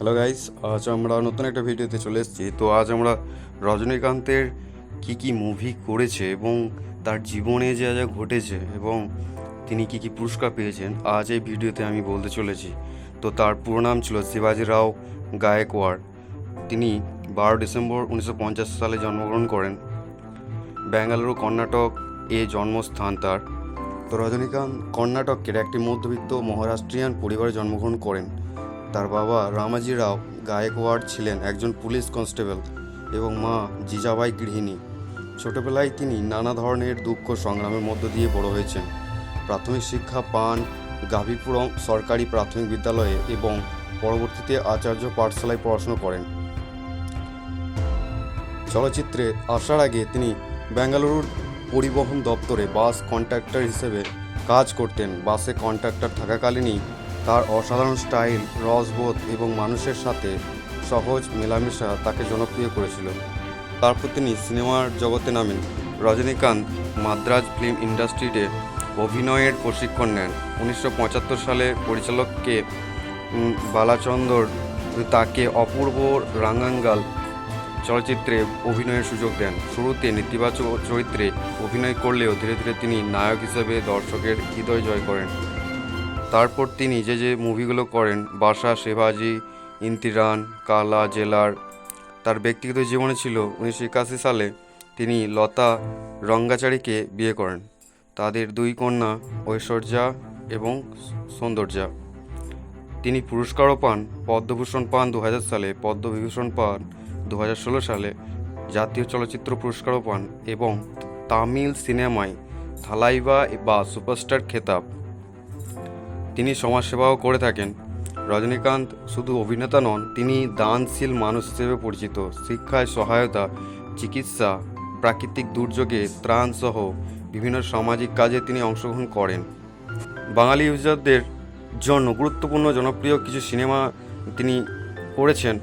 Hello guys আজ আমরা নতুন একটা ভিডিওতে চলে এসেছি। তো আজ আমরা রজনীকান্তের কি কি মুভি করেছে এবং তার জীবনে যা যা ঘটেছে এবং তিনি কি কি পুরস্কার পেয়েছেন, আজ এই ভিডিওতে আমি বলতে চলেছি। তো তার পুরো নাম ছিল শিবাজি রাও গায়কওয়াড়। তিনি বারো ডিসেম্বর উনিশশো পঞ্চাশ সালে জন্মগ্রহণ করেন। ব্যাঙ্গালুরু কর্ণাটক এ জন্মস্থান তার। তো রজনীকান্ত কর্ণাটকের একটি মধ্যবিত্ত মহারাষ্ট্রিয়ান পরিবারে জন্মগ্রহণ করেন। তার বাবা রামাজি রাও গায়কওয়াড় ছিলেন একজন পুলিশ কনস্টেবল এবং মা জিজাবাই গৃহিণী। ছোটবেলায় তিনি নানা ধরনের দুঃখ সংগ্রামের মধ্য দিয়ে বড় হয়েছেন। প্রাথমিক শিক্ষা পান গাভীপুরম সরকারি প্রাথমিক বিদ্যালয়ে এবং পরবর্তীতে আচার্য পাঠশালায় পড়াশোনা করেন। চলচ্চিত্রে আসার আগে তিনি বেঙ্গালুরুর পরিবহন দপ্তরে বাস কন্ট্রাক্টর হিসেবে কাজ করতেন। বাসে কন্ট্রাক্টর থাকাকালীনই তার অসাধারণ স্টাইল, রসবোধ এবং মানুষের সাথে সহজ মেলামেশা তাকে জনপ্রিয় করেছিল। তারপর তিনি সিনেমার জগতে নামেন। রজনীকান্ত মাদ্রাজ ফিল্ম ইন্ডাস্ট্রিতে অভিনয়ের প্রশিক্ষণ নেন। উনিশশো পঁচাত্তর সালে পরিচালককে বালাচন্দর তাকে অপূর্ব রাঙ্গাঙ্গাল চলচ্চিত্রে অভিনয়ের সুযোগ দেন। শুরুতে নেতিবাচক চরিত্রে অভিনয় করলেও ধীরে ধীরে তিনি নায়ক হিসেবে দর্শকের হৃদয় জয় করেন। তারপর তিনি যে যে মুভিগুলো করেন, বাসা শেভাজি ইন্তিরান, কালা, জেলার, তার ব্যক্তিগত জীবনে ছিল উনিশশো একাশি সালে তিনি লতা রঙ্গাচারীকে বিয়ে করেন। তাদের দুই কন্যা ঐশ্বর্যা এবং সৌন্দর্যা। তিনি পুরস্কারও পান, পদ্মভূষণ পান দু হাজার সালে, পদ্মবিভূষণ পান দু হাজার ষোলো সালে, জাতীয় চলচ্চিত্র পুরস্কারও পান এবং তামিল সিনেমায় থালাইভা বা সুপারস্টার খেতাব। তিনি সমাজসেবাও করে থাকেন। রজনীকান্ত শুধু অভিনেতা নন, তিনি দানশীল মানুষ হিসেবে পরিচিত। শিক্ষায় সহায়তা, চিকিৎসা, প্রাকৃতিক দুর্যোগে ত্রাণ সহ বিভিন্ন সামাজিক কাজে তিনি অংশগ্রহণ করেন। বাঙালি ইউজারদের জন্য গুরুত্বপূর্ণ জনপ্রিয় কিছু সিনেমা তিনি করেছেন।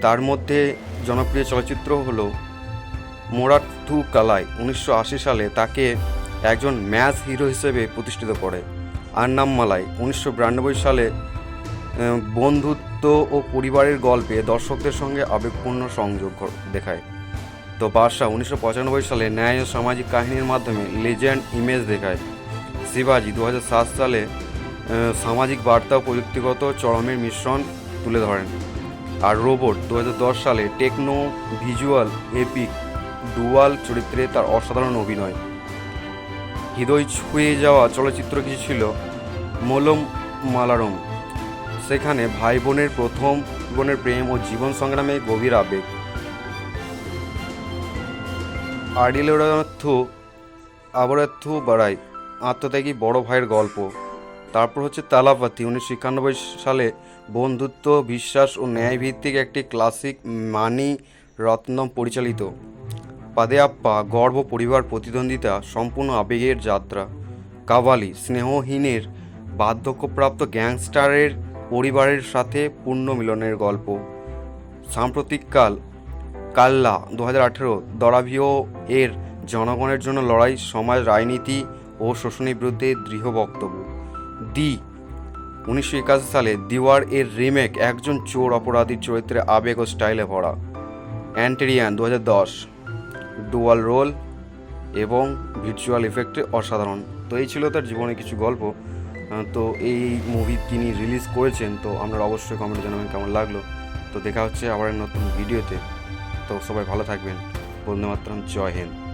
তার মধ্যে জনপ্রিয় চলচ্চিত্র হলো মোরাট্টু কালাই উনিশশো আশি সালে তাকে একজন ম্যাচ হিরো হিসেবে প্রতিষ্ঠিত করে। আন্নাম্মালাই উনিশশো সালে বন্ধুত্ব ও পরিবারের গল্পে দর্শকদের সঙ্গে আবেগপূর্ণ সংযোগ দেখায়। তো বাদশা উনিশশো সালে ন্যায় ও সামাজিক কাহিনীর মাধ্যমে লেজেন্ড ইমেজ দেখায়। শিবাজি দু হাজার সাত সালে সামাজিক বার্তা প্রযুক্তিগত চরমের মিশ্রণ তুলে ধরেন। আর রোবট দু হাজার দশ সালে টেকনো ভিজুয়াল এপিক ডুয়াল চরিত্রে তার অসাধারণ অভিনয়। হৃদয় ছুঁয়ে যাওয়া চলচ্চিত্র কিছু ছিল মোলম মালারম সেখানে ভাই বোনের প্রথম বোনের প্রেম ও জীবন সংগ্রামে গভীর আবেগ। আডিলোরাথু আবরাথু বাড়াই, আত্মত্যাগী বড় ভাইয়ের গল্প। তারপর হচ্ছে তালাপাতি, উনিশশো একানব্বই সালে বন্ধুত্ব, বিশ্বাস ও ন্যায়ভিত্তিক একটি ক্লাসিক মানি রত্নম পরিচালিত। পাদেয়াপ্পা গর্ব, পরিবার, প্রতিদ্বন্দ্বিতা, সম্পূর্ণ আবেগের যাত্রা। কাবালি স্নেহহীনের বার্ধক্যপ্রাপ্ত গ্যাংস্টারের পরিবারের সাথে পূর্ণ মিলনের গল্প। সাম্প্রতিককাল, কাল্লা দু হাজার আঠেরো দরাভিও এর জনগণের জন্য লড়াই, সমাজ, রাজনীতি ও শোষণের বিরুদ্ধে দৃঢ় বক্তব্য। দি উনিশশো একাশি সালে দিওয়ার এর রিমেক একজন চোর অপরাধীর চরিত্রে আবেগ ও স্টাইলে ভরা। অ্যান্টেরিয়ান দু হাজার দশ, ডুয়াল রোল এবং ভির্চুয়াল এফেক্টে অসাধারণ। তো এই ছিল তার জীবনে কিছু গল্প। তো এই মুভি তিনি রিলিজ করেছেন, তো আপনারা অবশ্যই কমেন্টে জানাবেন কেমন লাগল। তো দেখা হচ্ছে আবার নতুন ভিডিওতে তো। সবাই ভালো থাকবেন। বন্ধুমাত্রম মাতরম, জয় হিন্দ।